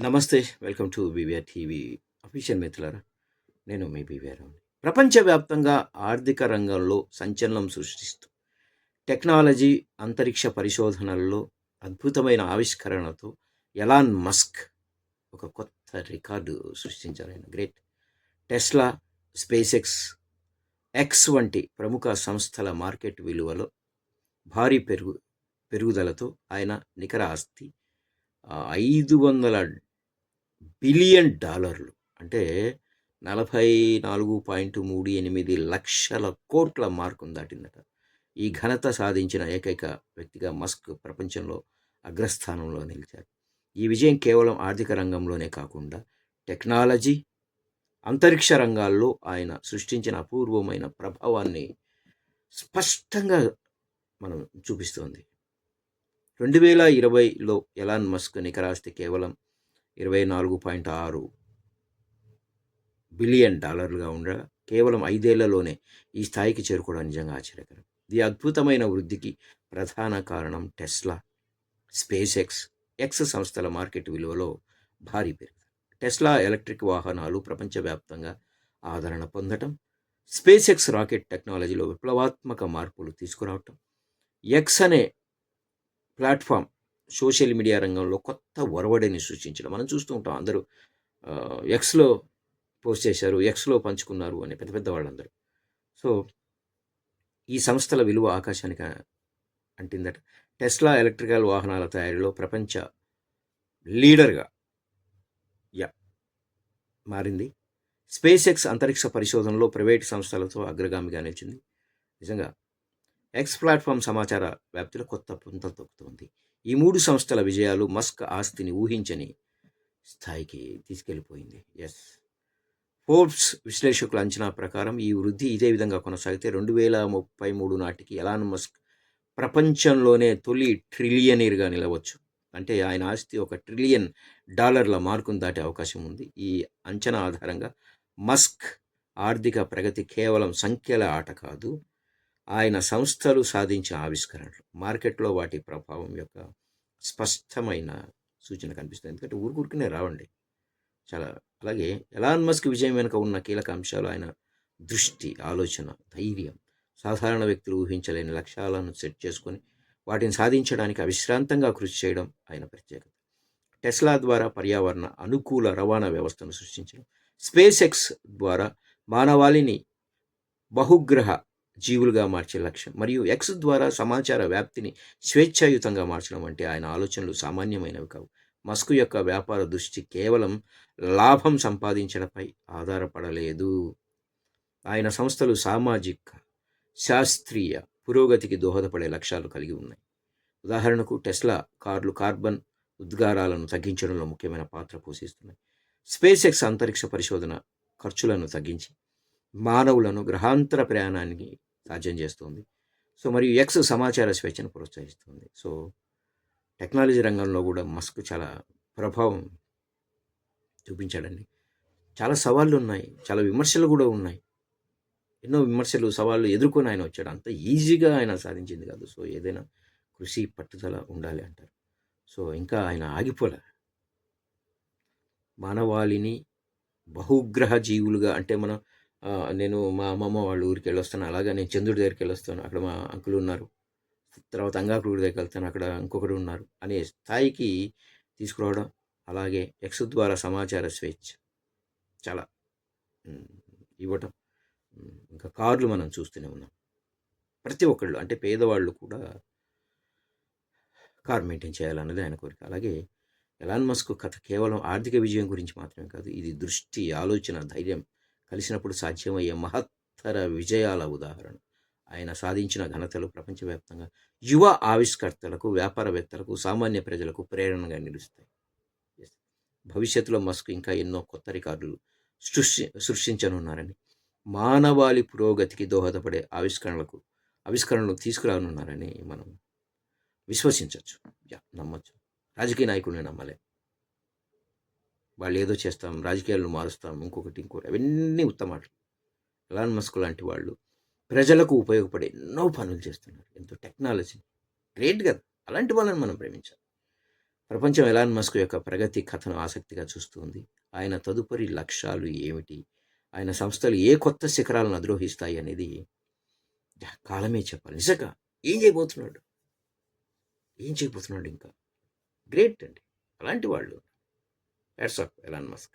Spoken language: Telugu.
నమస్తే welcome to BVR TV official మిత్రులారా. నేను మీ బీవీఆర్ ప్రపంచవ్యాప్తంగా ఆర్థిక రంగంలో సంచలనం సృష్టిస్తూ టెక్నాలజీ అంతరిక్ష పరిశోధనల్లో అద్భుతమైన ఆవిష్కరణతో ఎలాన్ మస్క్ ఒక కొత్త రికార్డు సృష్టించారు ఆయన. Great. Tesla space X X వంటి ప్రముఖ సంస్థల మార్కెట్ విలువలో భారీ పెరుగు పెరుగుదలతో ఆయన నికర ఆస్తి ఐదు వందల బిలియన్ డాలర్లు. అంటే నలభై నాలుగు పాయింట్ మూడు ఎనిమిది లక్షల కోట్ల మార్కును దాటిందట. ఈ ఘనత సాధించిన ఏకైక వ్యక్తిగా మస్క్ ప్రపంచంలో అగ్రస్థానంలో నిలిచారు. ఈ విజయం కేవలం ఆర్థిక రంగంలోనే కాకుండా టెక్నాలజీ అంతరిక్ష రంగాల్లో ఆయన సృష్టించిన అపూర్వమైన ప్రభావాన్ని స్పష్టంగా మనం చూపిస్తోంది. రెండు వేల ఇరవైలో ఎలాన్ మస్క్ నికరాస్తి కేవలం ఇరవై నాలుగు పాయింట్ ఆరు బిలియన్ డాలర్లుగా ఉండగా కేవలం ఐదేళ్ళలోనే ఈ స్థాయికి చేరుకోవడం నిజంగా ఆశ్చర్యకరం. ఈ అద్భుతమైన వృద్ధికి ప్రధాన కారణం టెస్లా. స్పేస్ ఎక్స్ ఎక్స్ సంస్థల మార్కెట్ విలువలో భారీ పెరుగుదల టెస్లా ఎలక్ట్రిక్ వాహనాలు ప్రపంచవ్యాప్తంగా ఆదరణ పొందటం స్పేస్ ఎక్స్ రాకెట్ టెక్నాలజీలో విప్లవాత్మక మార్పులు తీసుకురావటం ఎక్స్ అనే ప్లాట్ఫామ్ సోషల్ మీడియా రంగంలో కొత్త ఒరవడిని సృష్టించడం. మనం చూస్తూ ఉంటాం అందరూ ఎక్స్లో పోస్ట్ చేశారు ఎక్స్లో పంచుకున్నారు అని పెద్ద పెద్ద వాళ్ళందరూ. సో ఈ సంస్థల విలువ ఆకాశానికి అంటిందట. టెస్లా ఎలక్ట్రికల్ వాహనాల తయారీలో ప్రపంచ లీడర్గా యా మారింది. స్పేస్ ఎక్స్ అంతరిక్ష పరిశోధనలో ప్రైవేట్ సంస్థలతో అగ్రగామిగా నిలిచింది. నిజంగా ఎక్స్ ప్లాట్ఫామ్ సమాచార వ్యాప్తిలో కొత్త పుంత తొక్కుతోంది. ఈ మూడు సంస్థల విజయాలు మస్క్ ఆస్తిని ఊహించని స్థాయికి తీసుకెళ్ళిపోయింది. ఎస్ ఫోర్బ్స్ విశ్లేషకుల అంచనా ప్రకారం ఈ వృద్ధి ఇదే విధంగా కొనసాగితే రెండు వేల ముప్పై మూడు నాటికి ఎలాన్ మస్క్ ప్రపంచంలోనే తొలి ట్రిలియనీర్గా నిలవచ్చు. అంటే ఆయన ఆస్తి ఒక ట్రిలియన్ డాలర్ల మార్కును దాటే అవకాశం ఉంది. ఈ అంచనా ఆధారంగా మస్క్ ఆర్థిక ప్రగతి కేవలం సంఖ్యల ఆట కాదు ఆయన సంస్థలు సాధించిన ఆవిష్కరణలు. మార్కెట్లో వాటి ప్రభావం యొక్క స్పష్టమైన సూచన కనిపిస్తుంది. ఎందుకంటే ఊరుకూరికినే రావండి. చాలా అలాగే ఎలాన్ మస్క్ విజయం వెనుక ఉన్న కీలక అంశాలు ఆయన దృష్టి ఆలోచన ధైర్యం. సాధారణ వ్యక్తులు ఊహించలేని లక్ష్యాలను సెట్ చేసుకొని వాటిని సాధించడానికి అవిశ్రాంతంగా కృషి చేయడం ఆయన ప్రత్యేకత. టెస్లా ద్వారా పర్యావరణ అనుకూల రవాణా వ్యవస్థను సృష్టించడం. స్పేస్ ఎక్స్ ద్వారా మానవాళిని బహుగ్రహ జీవులుగా మార్చే లక్ష్యం. మరియు ఎక్స్ ద్వారా సమాచార వ్యాప్తిని స్వేచ్ఛాయుతంగా మార్చడం వంటి ఆయన ఆలోచనలు సామాన్యమైనవి కావు. మస్క్ యొక్క వ్యాపార దృష్టి కేవలం లాభం సంపాదించడంపై ఆధారపడలేదు. ఆయన సంస్థలు సామాజిక శాస్త్రీయ పురోగతికి దోహదపడే లక్ష్యాలు కలిగి ఉన్నాయి. ఉదాహరణకు టెస్లా కార్లు కార్బన్ ఉద్గారాలను తగ్గించడంలో ముఖ్యమైన పాత్ర పోషిస్తున్నాయి. స్పేస్ ఎక్స్ అంతరిక్ష పరిశోధన ఖర్చులను తగ్గించి మానవులను గ్రహాంతర ప్రయాణానికి సాధ్యం చేస్తుంది. సో మరియు ఎక్స్ సమాచార స్వేచ్ఛను ప్రోత్సహిస్తుంది. సో టెక్నాలజీ రంగంలో కూడా మస్క్ చాలా ప్రభావం చూపించాడండి. చాలా సవాళ్ళు ఉన్నాయి. చాలా విమర్శలు కూడా ఉన్నాయి. ఎన్నో విమర్శలు సవాళ్ళు ఎదుర్కొని ఆయన వచ్చాడు. అంత ఈజీగా ఆయన సాధించింది కాదు. సో ఏదైనా కృషి పట్టుదల ఉండాలి అంటారు. సో ఇంకా ఆయన ఆగిపోలే. మానవాళిని బహుగ్రహ జీవులుగా అంటే మనం నేను మా అమ్మమ్మ వాళ్ళ ఊరికి వెళ్ళొస్తాను. అలాగా నేను చంద్రుడి దగ్గరికి వెళ్ళొస్తాను. అక్కడ మా అంకులు ఉన్నారు. తర్వాత అంగాకుడి దగ్గరికి వెళ్తాను. అక్కడ ఇంకొకడు ఉన్నారు అనే స్థాయికి తీసుకురావడం అలాగే ఎక్స్ ద్వారా సమాచార స్వేచ్ఛ చాలా ఇవ్వటం ఇంకా కార్లు మనం చూస్తూనే ఉన్నాం. ప్రతి ఒక్కళ్ళు అంటే పేదవాళ్ళు కూడా కార్ మెయింటైన్ చేయాలన్నది ఆయన కోరిక. అలాగే ఎలాన్ మస్క్ కథ కేవలం ఆర్థిక విజయం గురించి మాత్రమే కాదు ఇది దృష్టి ఆలోచన ధైర్యం కలిసినప్పుడు సాధ్యమయ్యే మహత్తర విజయాల ఉదాహరణ. ఆయన సాధించిన ఘనతలు ప్రపంచవ్యాప్తంగా యువ ఆవిష్కర్తలకు వ్యాపారవేత్తలకు సామాన్య ప్రజలకు ప్రేరణగా నిలుస్తాయి. భవిష్యత్తులో మస్క్ ఇంకా ఎన్నో కొత్త రికార్డులు సృష్టి సృష్టించనున్నారని మానవాళి పురోగతికి దోహదపడే ఆవిష్కరణలకు ఆవిష్కరణలు తీసుకురానున్నారని మనం విశ్వసించవచ్చు యా నమ్మచ్చు. రాజకీయ నాయకుడిని నమ్మలే. వాళ్ళు ఏదో చేస్తాం రాజకీయాలను మారుస్తాం ఇంకొకటి ఇంకోటి అవన్నీ ఉత్తమాటలు ఎలాన్ మస్క్ లాంటి వాళ్ళు ప్రజలకు ఉపయోగపడే ఎన్నో పనులు చేస్తున్నారు. ఎంతో టెక్నాలజీ గ్రేట్ కదా! అలాంటి వాళ్ళని మనం ప్రేమించాలి. ప్రపంచం ఎలాన్ మస్క్ యొక్క ప్రగతి కథను ఆసక్తిగా చూస్తుంది. ఆయన తదుపరి లక్ష్యాలు ఏమిటి? ఆయన సంస్థలు ఏ కొత్త శిఖరాలను అధిరోహిస్తాయి అనేది కాలమే చెప్పాలి. నిజంగా ఏం చేయబోతున్నాడు? ఏం చేయబోతున్నాడు ఇంకా? గ్రేట్ అండి. అలాంటి వాళ్ళు హ్యాట్స్ ఆఫ్ ఎలాన్ మస్క్